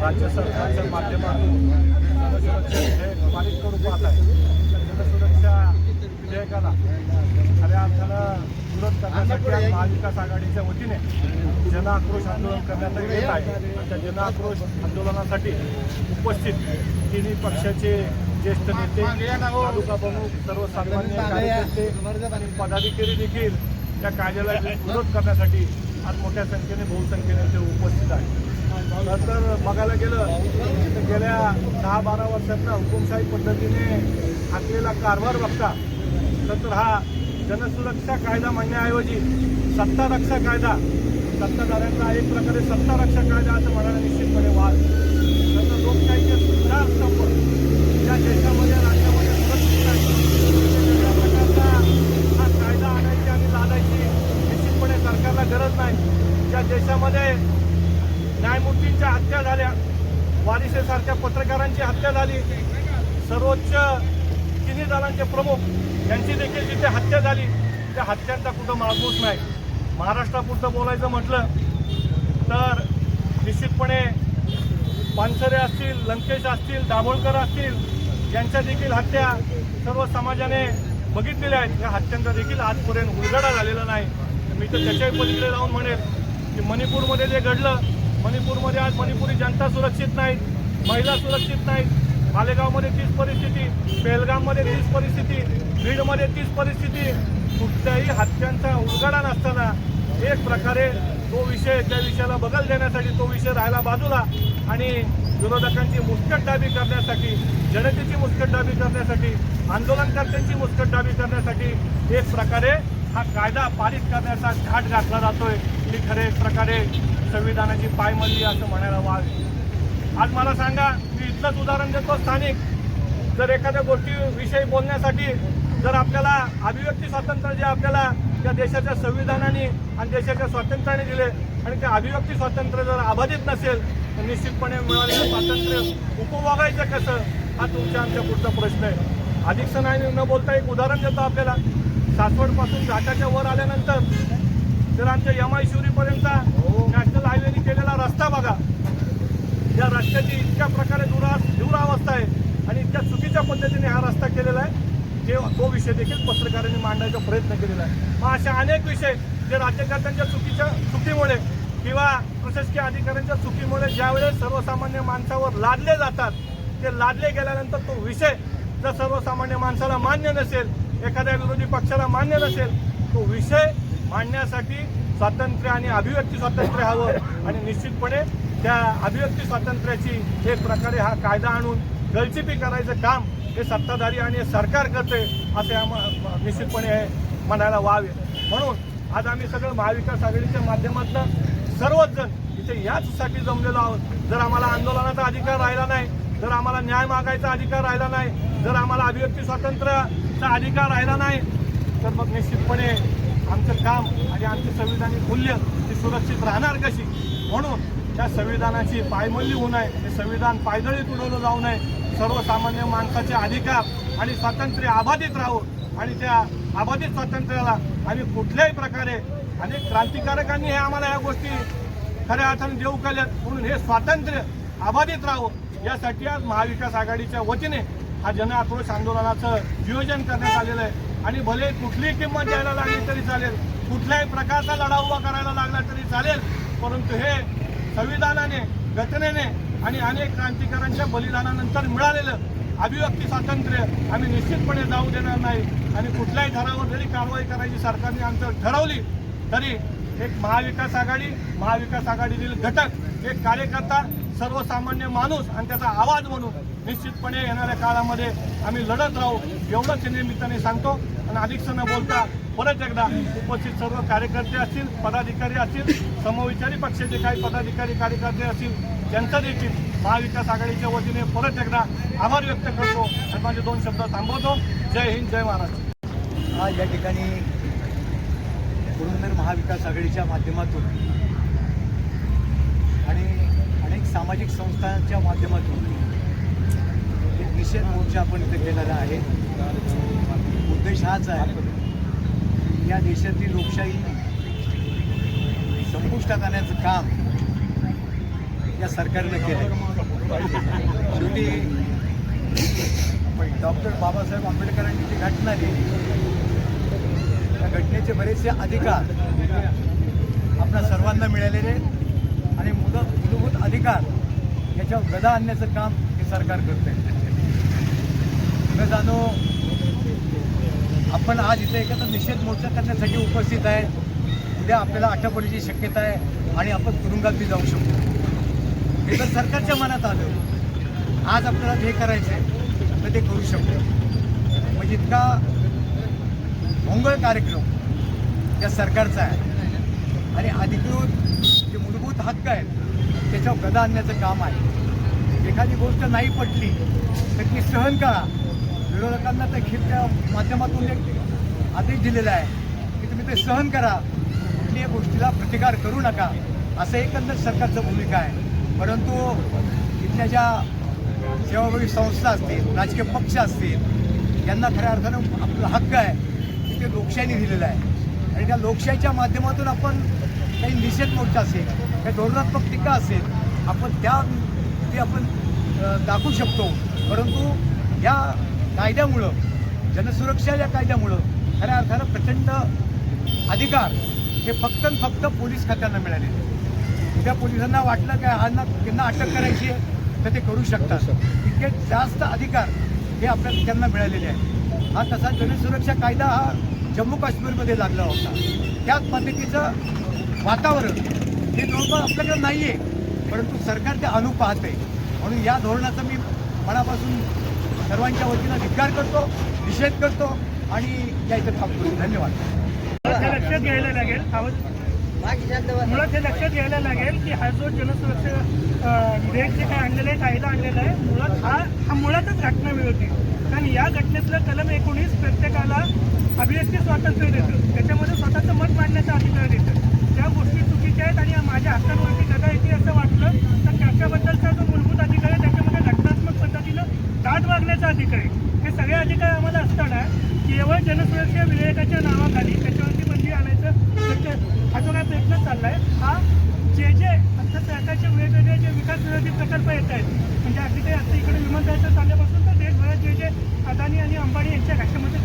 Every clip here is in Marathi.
राज्य सरकारच्या माध्यमातून सुरक्षा विधेयक पारित करू पाहत आहे. विधेयकाला खऱ्या अर्थानं विरोध करण्यासाठी आज महाविकास आघाडीच्या वतीने जनआक्रोश आंदोलन करण्यात येत आहे. त्या जनआक्रोश आंदोलनासाठी उपस्थित तिन्ही पक्षाचे ज्येष्ठ नेते तालुका प्रमुख सर्वसामान्य कार्यकर्ते पदाधिकारी देखील त्या कायद्याला विरोध करण्यासाठी आज मोठ्या संख्येने बहुसंख्येने ते उपस्थित आहेत. खरं तर बघायला गेलं तर गेल्या दहा बारा वर्षातनं हुकुमशाही पद्धतीने हाकलेला कारभार बघता तर हा जनसुरक्षा कायदा म्हणण्याऐवजी सत्ता रक्षा कायदा सत्ताधाऱ्यांचा एक प्रकारे सत्ता रक्षा कायदा असं म्हणायला निश्चितपणे वाद नंतर तर लोकशाहीचे चार स्तंभ या देशामध्ये राज्यामध्ये सुरक्षित आहेत या प्रकारचा हा कायदा आणायची आणि लादायची निश्चितपणे सरकारला गरज नाही ज्या देशामध्ये न्यायमूर्तींच्या हत्या झाल्या त्या पत्रकारांची हत्या झाली. सर्वोच्च तिन्ही दलांचे प्रमुख यांची देखील जिथे हत्या झाली त्या हत्यांचा कुठं मागूस नाही. महाराष्ट्रापुरतं बोलायचं म्हटलं तर निश्चितपणे पानसरे असतील लंकेश असतील दाभोळकर असतील यांच्या देखील हत्या सर्व समाजाने बघितलेल्या आहेत. या हत्यांचा देखील आजपर्यंत उलगडा झालेला नाही. मी तर त्याच्याही पलीकडे जाऊन म्हणेल की मणिपूरमध्ये जे घडलं मणिपूरमध्ये आज मणिपुरी जनता सुरक्षित नाही महिला सुरक्षित नाहीत. मालेगावमध्ये तीच परिस्थिती बेलगाममध्ये तीच परिस्थिती बीडमध्ये तीच परिस्थिती. कुठल्याही हत्यांचा उलगडा नसताना एक प्रकारे तो विषय त्या विषयाला बदल देण्यासाठी तो विषय राहिला बाजूला. आणि विरोधकांची मुस्कटदाबी करण्यासाठी जनतेची मुस्कटदाबी करण्यासाठी आंदोलनकर्त्यांची मुस्कटदाबी करण्यासाठी एक प्रकारे हा कायदा पारित करण्याचा घाट घातला जातोय. ही खरे एक प्रकारे संविधानाची पायमल्ली असं म्हणायला वाव आज मला सांगा मी इथलंच उदाहरण देतो स्थानिक. जर एखाद्या गोष्टीविषयी बोलण्यासाठी जर आपल्याला अभिव्यक्ती स्वातंत्र्य जे आपल्याला त्या देशाच्या संविधानाने आणि देशाच्या स्वातंत्र्याने दिले आणि ते अभिव्यक्ती स्वातंत्र्य जर अबाधित नसेल तर निश्चितपणे मिळालेलं स्वातंत्र्य उपभोगायचं कसं? हा तुमच्या आमच्या पुढचा प्रश्न आहे. अधिक नाही न बोलता एक उदाहरण देतो आपल्याला. सासवडपासून घाटाच्या वर आल्यानंतर तर आमच्या यमाई शिवरीपर्यंतचा नॅशनल हायवेने केलेला रस्ता बघा. या रस्त्याची इतक्या प्रकारे दुरा दुरावस्था आहे आणि इतक्या चुकीच्या पद्धतीने हा रस्ता केलेला आहे ते तो विषय देखील पत्रकारांनी मांडण्याचा प्रयत्न केलेला आहे. मग असे अनेक विषय जे राज्यकर्त्यांच्या चुकीच्या चुकीमुळे किंवा प्रशासकीय अधिकाऱ्यांच्या चुकीमुळे ज्यावेळेस सर्वसामान्य माणसावर लादले जातात ते लादले गेल्यानंतर तो विषय जर सर्वसामान्य माणसाला मान्य नसेल एखाद्या विरोधी पक्षाला मान्य नसेल तो विषय मांडण्यासाठी स्वातंत्र्य आणि अभिव्यक्ती स्वातंत्र्य हवं आणि निश्चितपणे त्या अभिव्यक्ती स्वातंत्र्याची एक प्रकारे हा कायदा आणून गळचिपी करायचं काम हे सत्ताधारी आणि हे सरकार करते असे निश्चितपणे हे म्हणायला वावे म्हणून आज आम्ही सगळं महाविकास आघाडीच्या माध्यमातून सर्वच जण इथे याचसाठी जमलेलो आहोत. जर आम्हाला आंदोलनाचा अधिकार राहिला नाही जर आम्हाला न्याय मागायचा अधिकार राहिला नाही जर आम्हाला अभिव्यक्ती स्वातंत्र्याचा अधिकार राहिला नाही तर मग निश्चितपणे आमचं काम आणि आमची संविधानिक मूल्य ती सुरक्षित राहणार कशी? म्हणून त्या संविधानाची पायमल्ली होऊ नये हे संविधान पायदळीत उडवलं जाऊ नये. सर्वसामान्य माणसाचे अधिकार आणि स्वातंत्र्य अबाधित राहू आणि त्या अबाधित स्वातंत्र्याला आम्ही कुठल्याही प्रकारे अनेक क्रांतिकारकांनी हे आम्हाला या गोष्टी खऱ्या अर्थाने देऊ केल्यात. म्हणून हे स्वातंत्र्य अबाधित राहावं यासाठी आज महाविकास आघाडीच्या वतीने हा जन आक्रोश आंदोलनाचं नियोजन करण्यात आलेलं आहे. आणि भले कुठलीही किंमत द्यायला लागली तरी चालेल. कुठल्याही प्रकारचा लढा उभा करायला लागला तरी चालेल. परंतु हे संविधानाने घटनेने आणि अनेक क्रांतिकारांच्या बलिदानानंतर मिळालेलं अभिव्यक्ती स्वातंत्र्य आम्ही निश्चितपणे जाऊ देणार नाही आणि कुठल्याही ठरावर जरी कारवाई करायची सरकारने आमचं ठरवली तरी एक महाविकास आघाडी महाविकास आघाडीतील घटक एक कार्यकर्ता सर्वसामान्य माणूस आणि त्याचा आवाज म्हणून निश्चितपणे येणाऱ्या काळामध्ये आम्ही लढत राहू एवढंच निमित्ताने सांगतो आणि अधिक न बोलता परत एकदा उपस्थित सर्व कार्यकर्ते असतील पदाधिकारी असतील समविचारी पक्षाचे काही पदाधिकारी कार्यकर्ते असतील त्यांचा देखील महाविकास आघाडीच्या वतीने परत एकदा आभार व्यक्त करतो आणि माझे दोन शब्द थांबवतो. जय हिंद जय महाराष्ट्र. आज या ठिकाणी पुरंदर महाविकास आघाडीच्या माध्यमातून आणि अनेक सामाजिक संस्थांच्या माध्यमातून एक निषेध मोर्चा आपण इथे केलेला आहे. उद्देश हाच आहे या देशातील लोकशाही संपुष्टात आणण्याचं काम या सरकारनं केलं शेवटी डॉक्टर बाबासाहेब आंबेडकरांनी जी घटना त्या घटनेचे बरेचसे अधिकार आपल्या सर्वांना मिळालेले आणि मुदत मूलभूत अधिकार याच्यावर गदा आणण्याचं काम हे सरकार करते न जाणो आपण आज इथे एखादा निषेध मोर्चा करण्यासाठी उपस्थित आहे. उद्या आपल्याला अटक होण्याची शक्यता आहे आणि आपण तुरुंगातही जाऊ शकतो. हे तर सरकारच्या मनात आलं. आज आपल्याला जे करायचं आहे तर ते करू शकतो. म्हणजे इतका भोंगळ कार्यक्रम या सरकारचा आहे. आणि अधिकृत जे मूलभूत हक्क आहेत त्याच्यावर गदा आणण्याचं काम आहे. एखादी गोष्ट नाही पटली तर ती सहन करा. विरोधकांना त्या खिडच्या माध्यमातून एक आदेश दिलेला आहे की तुम्ही ते सहन करा. कुठल्याही गोष्टीला प्रतिकार करू नका. असं एकंदर सरकारचं भूमिका आहे. परंतु इथल्या ज्या सेवाभावी संस्था असतील राजकीय पक्ष असतील यांना खऱ्या अर्थानं आपला हक्क आहे. की ते लोकशाहीने दिलेला आहे. आणि त्या लोकशाहीच्या माध्यमातून आपण काही निषेध मोर्चा असेल काही धोरणात्मक टीका असेल आपण त्या ते आपण दाखवू शकतो. परंतु या कायद्यामुळं जनसुरक्षा या कायद्यामुळं खऱ्या अर्थानं प्रचंड अधिकार हे फक्त आणि फक्त पोलीस खात्यांना मिळाले उद्या पोलिसांना वाटलं काय यांना त्यांना अटक करायची आहे तर ते करू शकतात. इतके जास्त अधिकार हे आपल्याला त्यांना मिळालेले आहेत. हा तसा जनसुरक्षा कायदा हा जम्मू काश्मीरमध्ये लागला होता. त्याच पद्धतीचं वातावरण हे जवळपास आपल्याकडे नाही आहे परंतु सरकार ते आणू पाहते म्हणून या धोरणाचा मी मनापासून सर्वांच्या वतीनं धिक्कार करतो निषेध करतो आणि या इथं थांबतो. धन्यवाद. लक्षात घ्यायला लागेल मुळात हे लक्षात घ्यायला लागेल की हा जो जनसुरक्षा विधेयक जे काय आणलेलं आहे कायदा आणलेला आहे मुळात हा हा मुळातच घटना मिळवते. कारण या घटनेतलं कलम एकोणीस प्रत्येकाला अभिव्यक्ती स्वातंत्र्य देतं. त्याच्यामध्ये स्वतःचं मत मांडण्याचा अधिकार देतं. ज्या गोष्टी चुकीच्या आहेत आणि माझ्या हक्कांवरती गदा येते असं वाटलं तर त्याच्याबद्दलचा जो मूलभूत अधिकार आहे दाद मागण्याचा अधिकार. आहे हे सगळे अधिकार आम्हाला असताना केवळ जनसुरक्षा विधेयकाच्या नावाखाली त्याच्यावरती बंदी आणायचं हा जो काय प्रयत्न चाललाय. हा जे जे आता सरकारचे वेगवेगळे जे विकास विरोधी प्रकल्प येत आहेत म्हणजे अगदी काही आता इकडे विमानतळाच्या चालल्यापासून तर देशभरात जे जे अदानी आणि अंबानी यांच्या घाशामध्ये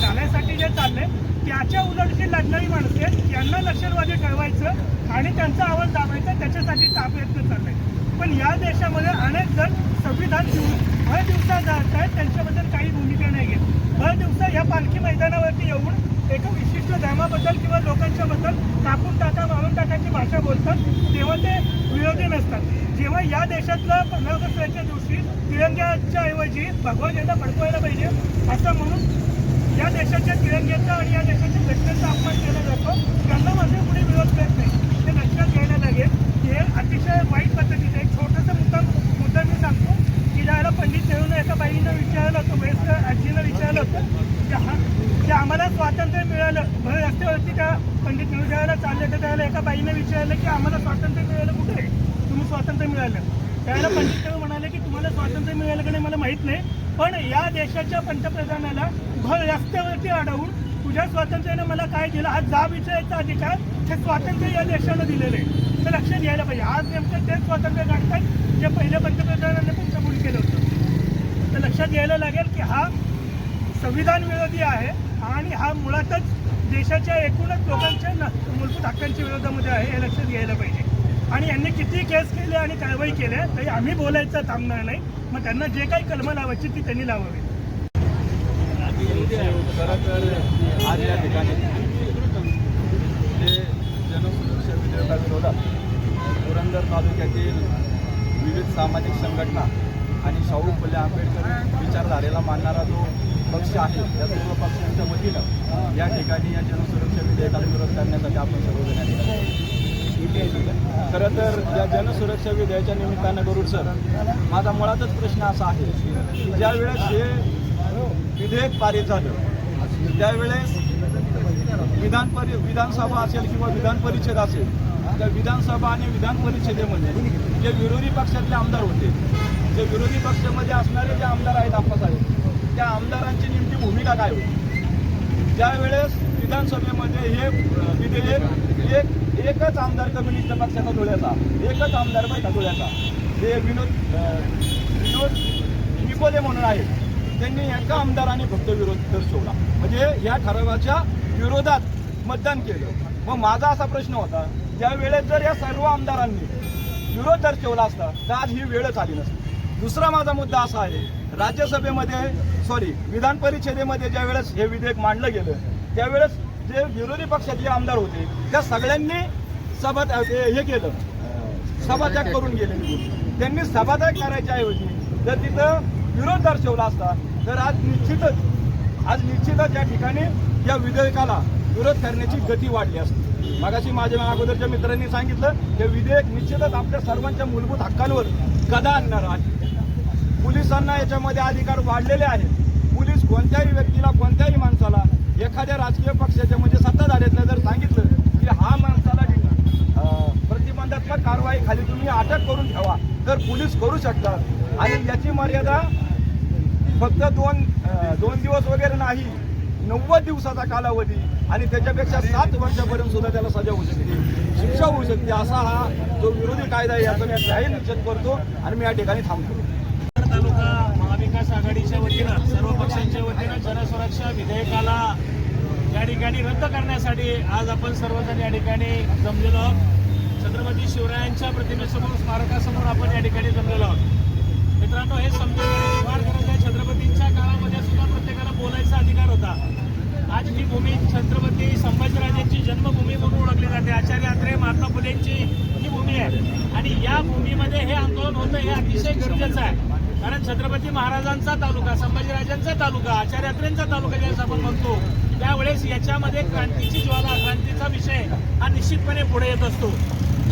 चालण्यासाठी जे चाललंय त्याच्या उलटची लढणारी माणसं आहेत. यांना नक्षलवादी ठरवायचं आणि त्यांचा आवाज दाबायचा त्याच्यासाठी हा प्रयत्न चाललाय. पण या देशामध्ये अनेक जण संविधान घेऊन भर दिवसा जात आहेत. त्यांच्याबद्दल काही भूमिका नाही घेत. भर दिवसा या पालखी मैदानावरती येऊन एका विशिष्ट धर्माबद्दल किंवा लोकांच्या बद्दल कापून टाका मारून टाकायची भाषा बोलतात. तेव्हा ते विरोधी नसतात. जेव्हा या देशातलं पंधरा ऑगस्टच्या दिवशी तिरंग्याच्या ऐवजी भगवान यांना फडकवायला पाहिजे असं म्हणून या देशाच्या तिरंग्याचा आणि या देशाच्या घटनेचा अपमान केला जातो. त्यांना माझे पुढे विरोध करत नाही ते लक्षात घ्यायला लागेल की हे अतिशय वाईट पद्धतीचं एक छोटंसं मुद्दा मुद्दा मी सांगतो. की ज्यावेळेला पंडित नेहरूनं एका बाईनं विचारलं होतं वयस्कर आजीनं विचारलं होतं की हा की आम्हाला स्वातंत्र्य मिळालं. भर रस्त्यावरती त्या पंडित नेहरू ज्यावेळेला चालले तर त्यावेळेला एका बाईनं विचारलं की आम्हाला स्वातंत्र्य मिळालं कुठे? तुम्ही स्वातंत्र्य मिळालं. त्यावेळेला पंडित नेहरू म्हणाले की तुम्हाला स्वातंत्र्य मिळालं की नाही मला माहीत नाही. पण या देशाच्या पंतप्रधानाला भर रस्त्यावरती अडवून तुझ्या स्वातंत्र्याने मला काय दिलं? हा जा विचारायचा अधिकार हे स्वातंत्र्य या देशानं दिलेलं आहे. तर लक्षात घ्यायला पाहिजे. आज नेमकं तेच स्वातंत्र्य गाठतात जे पहिल्या पंतप्रधानांनी पण कबूल केलं होतं. तर लक्षात घ्यायला लागेल की हा संविधान विरोधी आहे आणि हा मुळातच देशाच्या एकूणच लोकांच्या न- मूलभूत हक्कांच्या विरोधामध्ये आहे हे लक्षात घ्यायला पाहिजे. आणि यांनी किती केस केले आणि कारवाई केल्या तरी आम्ही बोलायचं थांबणार नाही. मग त्यांना जे काही कलमं लावायची ती त्यांनी लावावी. खरं तर आज या ठिकाणी जे जनसुरक्षा पुरंदर तालुक्यातील विविध सामाजिक संघटना आणि शाहू फुले आंबेडकर विचारधारेला मानणारा जो पक्ष आहे त्या सर्व पक्षांच्या वतीनं या ठिकाणी या जनसुरक्षा विधेयकाला विरोध करण्यासाठी आपण सर्वजण या ठिकाणी खरं तर या जनसुरक्षा विधेयकाच्या निमित्तानं गरुड सर माझा मुळातच प्रश्न असा आहे की हे विधेयक पारित झालं त्यावेळेस विधान परि विधानसभा असेल किंवा विधान परिषद असेल त्या विधानसभा आणि विधान परिषदेमध्ये जे विरोधी पक्षातले आमदार होते जे विरोधी पक्षामध्ये असणारे जे आमदार आहेत आप्पासाहेब त्या आमदारांची नेमकी भूमिका काय होती? त्यावेळेस विधानसभेमध्ये हे विधेयक एक एकच आमदार कम्युनिस्ट पक्षाचा धुळ्याचा एकच आमदार बैठा धुळ्याचा ते विनोद विनोद निकोले म्हणून आहेत त्यांनी एका आमदाराने फक्त विरोध दर्शवला म्हणजे या ठरावाच्या विरोधात मतदान केलं. मग माझा असा प्रश्न होता ज्या वेळेत जर या सर्व आमदारांनी विरोध दर्शवला असता तर आज ही वेळच आली नसती. दुसरा माझा मुद्दा असा आहे राज्यसभेमध्ये सॉरी विधान परिषदेमध्ये ज्या वेळेस हे विधेयक मांडलं गेलं त्यावेळेस जे विरोधी पक्षातले आमदार होते त्या सगळ्यांनी सभा हे केलं. सभात्याग करून गेले त्यांनी सभात्याग करायच्या ऐवजी जर तिथं विरोध दर्शवला असता तर आज निश्चितच आज निश्चितच या ठिकाणी या विधेयकाला विरोध करण्याची गती वाढली असती. मगाशी माझ्या अगोदरच्या मित्रांनी सांगितलं हे विधेयक निश्चितच आपल्या सर्वांच्या मूलभूत हक्कांवर गदा आणणार आहे. पोलिसांना याच्यामध्ये अधिकार वाढलेले आहेत. पोलीस कोणत्याही व्यक्तीला कोणत्याही माणसाला एखाद्या राजकीय पक्षाच्या म्हणजे सत्ताधाऱ्यातलं जर सांगितलं की हा माणसाला प्रतिबंधात्मक कारवाई खाली तुम्ही अटक करून ठेवा. तर पोलीस करू शकतात. आणि याची मर्यादा फक्त दोन दोन दिवस वगैरे नाही. नव्वद दिवसाचा कालावधी आणि त्याच्यापेक्षा सात वर्षापर्यंत सुद्धा त्याला सजा होऊ शकते. शिक्षा होऊ शकते असा हा जो विरोधी कायदा आहे याचा मी जाहीर निषेध करतो आणि मी या ठिकाणी थांबतो. तालुका महाविकास आघाडीच्या वतीनं सर्व पक्षांच्या वतीनं जनसुरक्षा विधेयकाला या ठिकाणी रद्द करण्यासाठी आज आपण सर्वजण या ठिकाणी जमलेलो आहोत. छत्रपती शिवरायांच्या प्रतिमेसमोर स्मारकासमोर आपण या ठिकाणी जमलेलो आहोत. मित्रांनो हे समजून घेण्याची फार गरज आहे छत्रपतींच्या काळामध्ये सुद्धा प्रत्येकाला अधिकार होता. आज ही भूमी छत्रपती संभाजीराजांची जन्मभूमी म्हणून ओळखली जाते. आचार्य अत्रे महात्मा फुलेंची ही भूमी आहे. आणि या भूमीमध्ये हे आंदोलन होतं हे अतिशय गरजेचं आहे. कारण छत्रपती महाराजांचा तालुका संभाजीराजांचा तालुका आचार्य अत्रेंचा तालुका ज्यावेळेस आपण म्हणतो त्यावेळेस याच्यामध्ये क्रांतीची ज्वाला क्रांतीचा विषय हा निश्चितपणे पुढे येत असतो.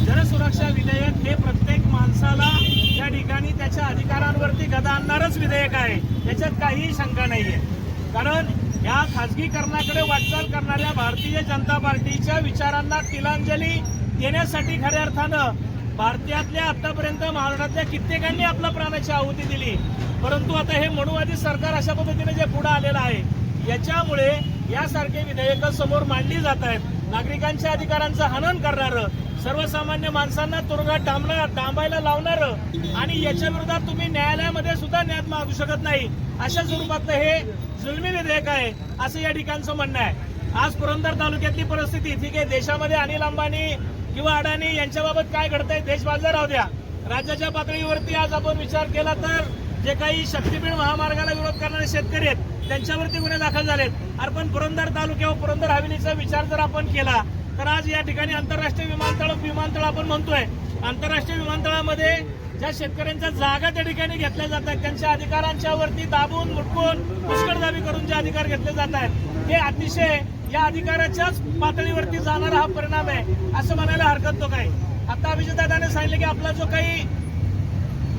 जनसुरक्षा विधेयक हे प्रत्येक माणसाला या ठिकाणी त्याच्या अधिकारांवरती गदा आणणारच विधेयक आहे. याच्यात काहीही शंका नाही आहे कारण या खाजगीकरणाकडे वाटचाल करणाऱ्या भारतीय जनता पार्टीच्या विचारांना तिलांजली देण्यासाठी खऱ्या अर्थानं भारतातल्या आतापर्यंत महाराष्ट्रातल्या कित्येकांनी आपल्या प्राणाची आहुती दिली. परंतु आता हे मनुवादी सरकार अशा पद्धतीने जे पुढे आलेलं आहे याच्यामुळे यासारखे विधेयकं समोर मांडली जात आहेत. नागरिकांच्या अधिकारांचं हनन करणारं सर्वसामान्य माणसांना तुरुंगात डांबणार डांबायला लावणारं आणि याच्या विरोधात तुम्ही न्यायालयामध्ये सुद्धा न्यायात मागू शकत नाही. अशा स्वरूपातलं हे जुलमी विधेयक आहे असं या ठिकाणचं म्हणणं आहे. आज पुरंदर तालुक्यातली परिस्थिती ठीक आहे देशामध्ये अनिल अंबानी किंवा अडाणी यांच्याबाबत काय घडतंय देश बाजार राहू द्या. राज्याच्या पातळीवरती आज आपण विचार केला तर जे काही शक्तीपीठ महामार्गाला विरोध करणारे शेतकरी आहेत त्यांच्यावरती गुन्हे दाखल झालेत. अरे पण पुरंदर तालुक्यावर पुरंदर हवेलीचा विचार जर आपण केला तर आज या ठिकाणी आंतरराष्ट्रीय विमानतळ विमानतळ आपण म्हणतोय. आंतरराष्ट्रीय विमानतळामध्ये ज्या शेतकऱ्यांच्या जागा त्या ठिकाणी घेतल्या जातात त्यांच्या अधिकारांच्या वरती दाबून मुटकून पुष्कळदाबी करून जे अधिकार घेतले जात आहेत. हे अतिशय या अधिकाराच्याच पातळीवरती जाणारा हा परिणाम आहे असं म्हणायला हरकत तो काय आता अभिजित दादाने सांगितलं की आपला जो काही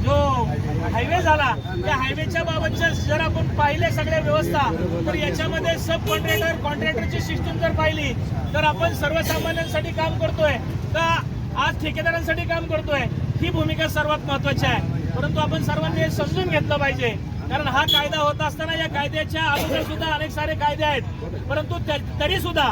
जो हायवे झाला त्या हायवेच्या बाबतच्या जर आपण पाहिले सगळ्या व्यवस्था तर याच्यामध्ये सब कॉन्ट्रॅक्टर कॉन्ट्रॅक्टरची सिस्टीम जर पाहिली तर आपण सर्वसामान्यांसाठी काम करतोय. का आज ठेकेदारांसाठी काम करतोय? ही भूमिका सर्वात महत्वाची आहे. परंतु आपण सर्वांनी हे समजून घेतलं पाहिजे. कारण हा कायदा होत असताना या कायद्याच्या अगोदर सुद्धा अनेक सारे कायदे आहेत. परंतु तरी सुद्धा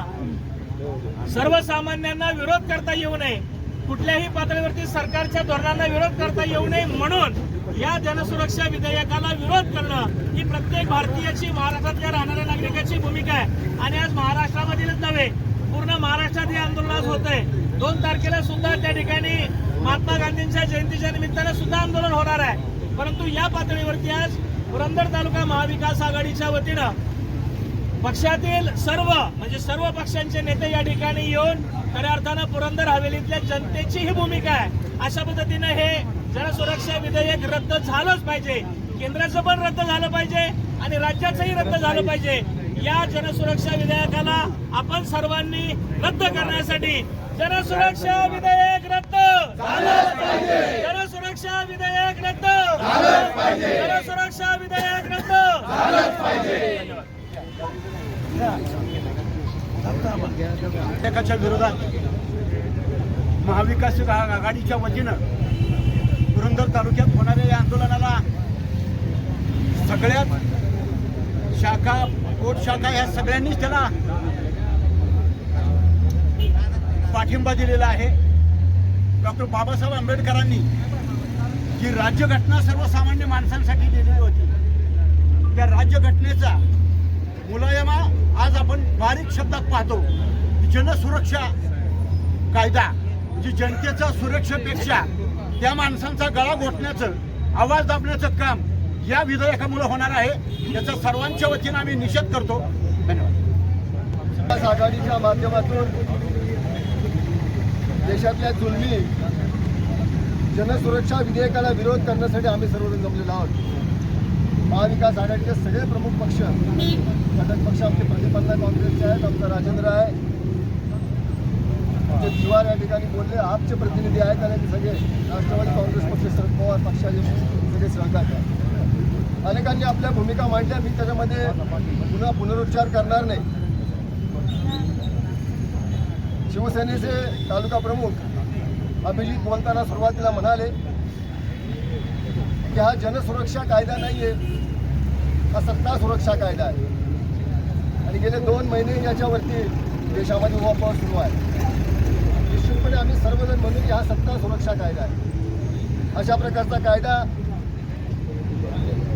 सर्वसामान्यांना विरोध करता येऊ नये. कुठल्याही पातळीवरती सरकारच्या धोरणांना विरोध करता येऊ नये म्हणून या जनसुरक्षा विधेयकाला विरोध करणं ही प्रत्येक भारतीयाची महाराष्ट्रातल्या राहणाऱ्या नागरिकाची भूमिका आहे. आणि आज महाराष्ट्रामधीलच नव्हे पूर्ण महाराष्ट्रात हे आंदोलन आज होत आहे दोन तारखेला सुद्धा त्या ठिकाणी महात्मा गांधींच्या जयंतीच्या निमित्तानं सुद्धा आंदोलन होणार आहे. परंतु या पातळीवरती आज पुरंदर तालुका महाविकास आघाडीच्या वतीनं पक्षातील सर्व म्हणजे सर्व पक्षांचे नेते या ठिकाणी येऊन खऱ्या अर्थानं पुरंदर हवेलीतल्या जनतेची ही भूमिका आहे. अशा पद्धतीनं हे जनसुरक्षा विधेयक रद्द झालंच पाहिजे. केंद्राचं पण रद्द झालं पाहिजे आणि राज्याचंही रद्द झालं पाहिजे. या जनसुरक्षा विधेयकाला आपण सर्वांनी रद्द करण्यासाठी जनसुरक्षा विधेयक रद्द जनसुरक्षा विधेयक रद्द जनसुरक्षा विधेयक रद्द प्रत्येकाच्या विरोधात महाविकास आघाडीच्या वतीनं पुरंदर तालुक्यात होणाऱ्या या आंदोलनाला सगळ्यात शाखा पोट शाखा ह्या सगळ्यांनीच त्याला पाठिंबा दिलेला आहे. डॉक्टर बाबासाहेब आंबेडकरांनी जी राज्यघटना सर्वसामान्य माणसांसाठी दिलेली होती त्या राज्यघटनेचा मुलायमा आज आपण बारीक शब्दात पाहतो की जनसुरक्षा कायदा म्हणजे जनतेच्या सुरक्षेपेक्षा त्या माणसांचा गळा घोटण्याचं आवाज दाबण्याचं काम या विधेयकामुळे होणार आहे. याचा सर्वांच्या वतीनं आम्ही निषेध करतो. धन्यवाद. आघाडीच्या माध्यमातून देशातल्या जुलमी जनसुरक्षा विधेयकाला विरोध करण्यासाठी आम्ही सर्वजण जमलेलो आहोत. महाविकास आघाडीचे सगळे प्रमुख पक्ष घटक पक्ष आमचे प्रतिपन्ना काँग्रेसचे आहेत आमचा राजेंद्र आहे. आमचे जिवार या ठिकाणी बोलले आपचे प्रतिनिधी आहेत आणि ते सगळे राष्ट्रवादी काँग्रेस पक्ष शरद पवार पक्षाचे सगळे सहकार्य आहेत. अनेकांनी आपल्या भूमिका मांडल्या मी त्याच्यामध्ये पुन्हा पुनरुच्चार करणार नाही. शिवसेनेचे तालुका प्रमुख अभिजित बोलताना सुरुवातीला म्हणाले की हा जनसुरक्षा कायदा नाही आहे हा सत्ता सुरक्षा कायदा आहे. आणि गेले दोन महिने याच्यावरती देशामध्ये उहापोह सुरू आहे. निश्चितपणे आम्ही सर्वजण म्हणू की हा सत्ता सुरक्षा कायदा आहे. अशा प्रकारचा कायदा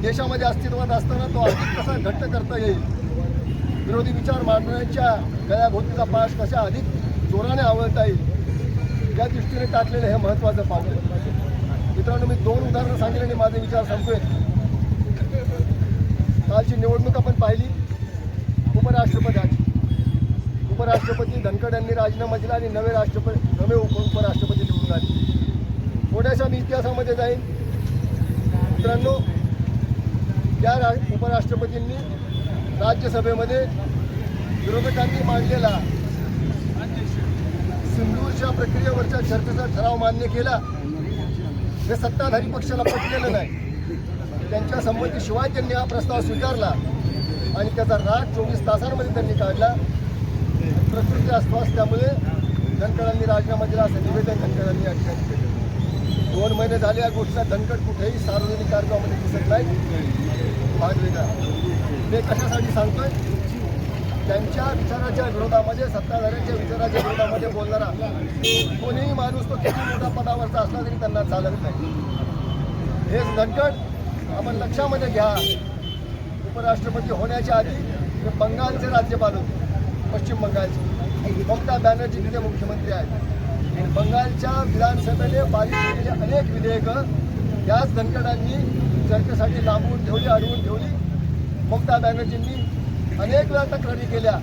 देशामध्ये अस्तित्वात असताना तो अधिक कसा घट्ट करता येईल? विरोधी विचार मांडण्याच्या गळ्याभोवतीचा पाश कशा अधिक जोराने आवळता येईल? या दृष्टीने टाकलेलं हे महत्त्वाचं पाऊल आहे. मित्रांनो मी दोन उदाहरणं सांगेल आणि माझे विचार संपवेल कालची निवडणूक आपण पाहिली. उपराष्ट्रपतीची उपराष्ट्रपती धनखड यांनी राजीनामा दिला आणि नवे राष्ट्रपती नवे उप उपराष्ट्रपती निवडून आले. थोड्याशा मी इतिहासामध्ये जाईन. मित्रांनो या रा उपराष्ट्रपतींनी राज्यसभेमध्ये विरोधकांनी मांडलेला सिंधूरच्या प्रक्रियेवरच्या चर्चेचा ठराव मान्य केला. हे सत्ताधारी पक्षाला पटलेलं नाही. त्यांच्या संमतीशिवाय त्यांनी हा प्रस्ताव स्वीकारला आणि त्याचा राग चोवीस तासांमध्ये त्यांनी काढला. प्रकृती अस्वास्थ्यामुळे धनकडांनी राजीनामा दिला असं निवेदन धनकडांनी या ठिकाणी केलं. दोन महिने झाले या गोष्टीला धनकट कुठेही सार्वजनिक कार्यक्रमामध्ये दिसत नाही. भाग ते कशासाठी सांगतोय? त्यांच्या विचाराच्या विरोधामध्ये सत्ताधाऱ्यांच्या विचाराच्या विरोधामध्ये बोलणारा कोणीही माणूस तो किती मोठा पदावरचा असला तरी त्यांना चालत नाही. हेच धनकट आपण लक्षामध्ये घ्या. उपराष्ट्रपती होण्याच्या आधी ते बंगालचे राज्यपाल होते पश्चिम बंगालचे. ममता बॅनर्जी तिथे मुख्यमंत्री आहेत. आणि बंगालच्या विधानसभेने पारित केलेली अनेक विधेयकं याच धनगडांनी चर्चेसाठी लांबून ठेवली अडवून ठेवली. ममता बॅनर्जींनी अनेक वेळा तक्रारी केल्या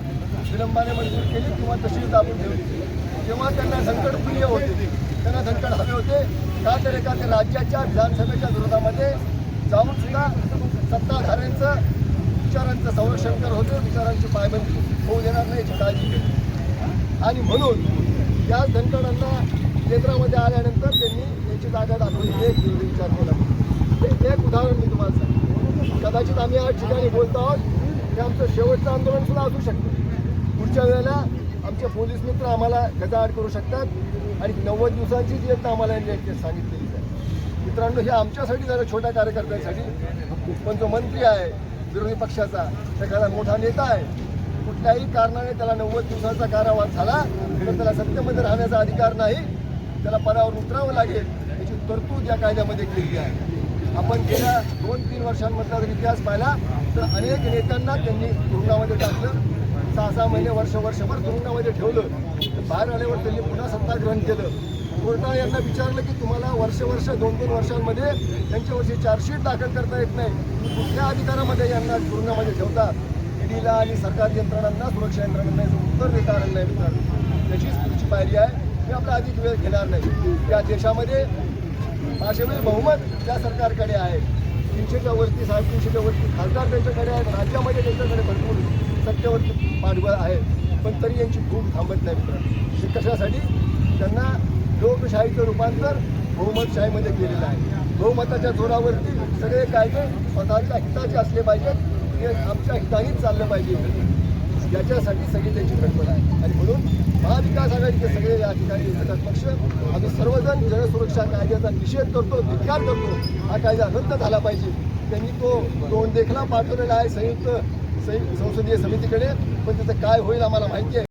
विलंबाने मंजूर केली किंवा तशीच दाबून ठेवली. तेव्हा त्यांना धनकड प्रिय होते त्यांना धनकट हवे होते का तर एका राज्याच्या विधानसभेच्या विरोधामध्ये जाऊन सुद्धा सत्ताधाऱ्यांचं विचारांचं संरक्षण करत होते. विचारांची पायबंदी होऊ देणार नाही याची काळजी घेतली आणि म्हणून या धनकडांना केंद्रामध्ये आल्यानंतर त्यांनी याची जागा दाखवली. एक विरोधी विचार केला. एक उदाहरण मी तुम्हाला सांगतो. कदाचित आम्ही या ठिकाणी बोलतो आहोत हे आमचं शेवटचं आंदोलन सुद्धा असू शकतं. पुढच्या वेळेला आमचे पोलीस मित्र आम्हाला गजाआड करू शकतात. आणि नव्वद दिवसांची जी आम्हाला सांगितलेली. मित्रांनो हे आमच्यासाठी जरा छोट्या कार्यकर्त्यांसाठी. पण जो मंत्री आहे विरोधी पक्षाचा एखादा मोठा नेता आहे. कुठल्याही कारणाने त्याला नव्वद दिवसाचा कारावास झाला तर त्याला सत्तेमध्ये राहण्याचा अधिकार नाही. त्याला पदावर उतरावं लागेल याची तरतूद या कायद्यामध्ये केलेली आहे. आपण गेल्या दोन तीन वर्षांमधला जर इतिहास पाहिला तर अनेक नेत्यांना त्यांनी तुरुंगामध्ये टाकलं. सहा सहा महिने वर्ष वर्षभर तुरुंगामध्ये ठेवलं. बाहेर आल्यावर त्यांनी पुन्हा सत्ताग्रहण केलं. कोर्टाने यांना विचारलं की तुम्हाला वर्ष वर्ष दोन दोन वर्षांमध्ये त्यांच्यावरची चार्जशीट दाखल करता येत नाही. कुठल्या अधिकारामध्ये यांना तुरुंगामध्ये ठेवतात? ईडीला आणि सरकारी यंत्रणांना सुरक्षा यंत्रणांना याचं उत्तर देता आलं नाही. मित्रांनो त्याचीच पुढची पायरी आहे. मी आपला अधिक वेळ घेणार नाही. या देशामध्ये भाषेमध्ये बहुमत त्या सरकारकडे आहे. तीनशेच्या वरती साडेतीनशेच्या वरती खासदार त्यांच्याकडे आहेत. राज्यामध्ये त्यांच्याकडे भरपूर सत्तेवरती पाठबळ आहे. पण तरी यांची भूक थांबत नाही मित्रांनो. कशासाठी? त्यांना लोकशाहीचं रूपांतर बहुमतशाहीमध्ये केलेलं आहे. बहुमताच्या जोरावरती सगळे कायदे स्वतःच्या हिताचे असले पाहिजेत. हे आमच्या हितानेच चाललं पाहिजे. याच्यासाठी सगळी त्यांची धडपड आहे. आणि म्हणून महाविकास आघाडीचे सगळे या ठिकाणी घटक पक्ष आम्ही सर्वजण जनसुरक्षा कायद्याचा निषेध करतो धिक्कार करतो. हा कायदा रद्द झाला पाहिजे. त्यांनी तो दोन देखला पाठवलेला आहे संयुक्त संयुक्त संसदीय समितीकडे. पण त्याचं काय होईल आम्हाला माहिती आहे.